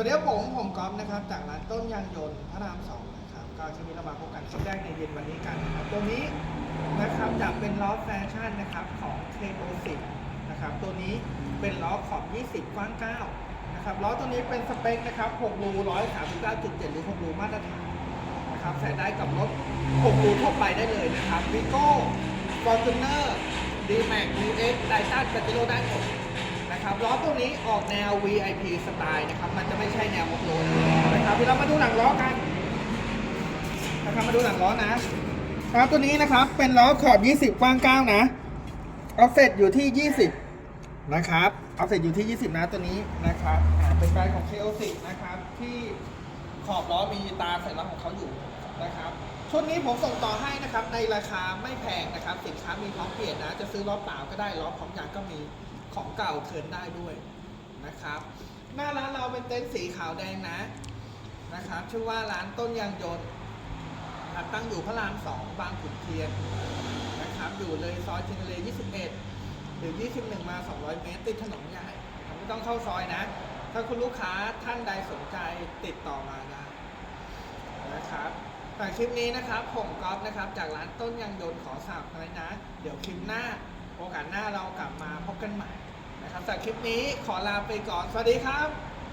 สวัสดีครับผมผมก๊อฟนะครับจากร้านต้นยางยนต์พระรามสองนะครับก็ที่นี้เรามาพบกันคลิปแรกในเย็นวันนี้กันนะครับตัวนี้นะครับจะเป็นล้อแฟชั่นนะครับของ k 10นะครับตัวนี้เป็นล้อขอบ 20 กว้าง 9 นะครับล้อตัวนี้เป็นสเปคนะครับ6รู139.7 หรือ 6 รูมาตรฐานนะครับใส่ได้กับรถ 6 รูทั่วไปได้เลยนะครับวิโก้ฟอร์จูเนอร์ดีแม็กดีเอ็กไดตันปาติโรได้หมด นะครับล้อตัวนี้ออกแนว VIP สไตล์นะครับ มันจะไม่ใช่แนวออฟโรดนะครับเดี๋ยวเรามาดูหลังล้อกันนะครับมาดูหลังล้อนะล้อตัวนี้นะครับเป็นล้อขอบ 20 กว้าง 9 นะออฟเซตอยู่ที่ 20 นะครับออฟเซตอยู่ที่ 20 นะตัวนี้นะครับเป็นแบรนด์ของ KO10 นะครับ ที่ขอบล้อมีตาใสัญลักษณ์ของเขาอยู่นะครับชุดนี้ผมส่งต่อให้นะครับในราคาไม่แพงนะครับ สินค้ามีพร้อมเปลี่ยนนะ จะซื้อล้อเปล่าก็ได้ล้อพร้อมยางก็มี ของเก่าเทิร์นได้ด้วยนะครับ หน้าร้านเราเป็นเต็นท์สีขาวแดงนะนะครับชื่อว่าร้านต้นยางยนต์นะครับตั้งอยู่พระรามสองบางขุนเทียนนะครับอยู่เลยซอยเทนเล21 หรือ 21 มา 200 เมตร ติดถนนใหญ่ไม่ต้องเข้าซอยนะ ถ้าคุณลูกค้าท่านใดสนใจติดต่อมาได้นะครับแต่คลิปนี้นะครับ ผมก๊อฟนะครับ จากร้านต้นยางยนต์ขอสาบอะไรนะ เดี๋ยวคลิปหน้า อกาสหน้าเรากลับมาพบกันใหม่นะครับสำหรับคลิปนี้ขอลาไปก่อน สวัสดีครับ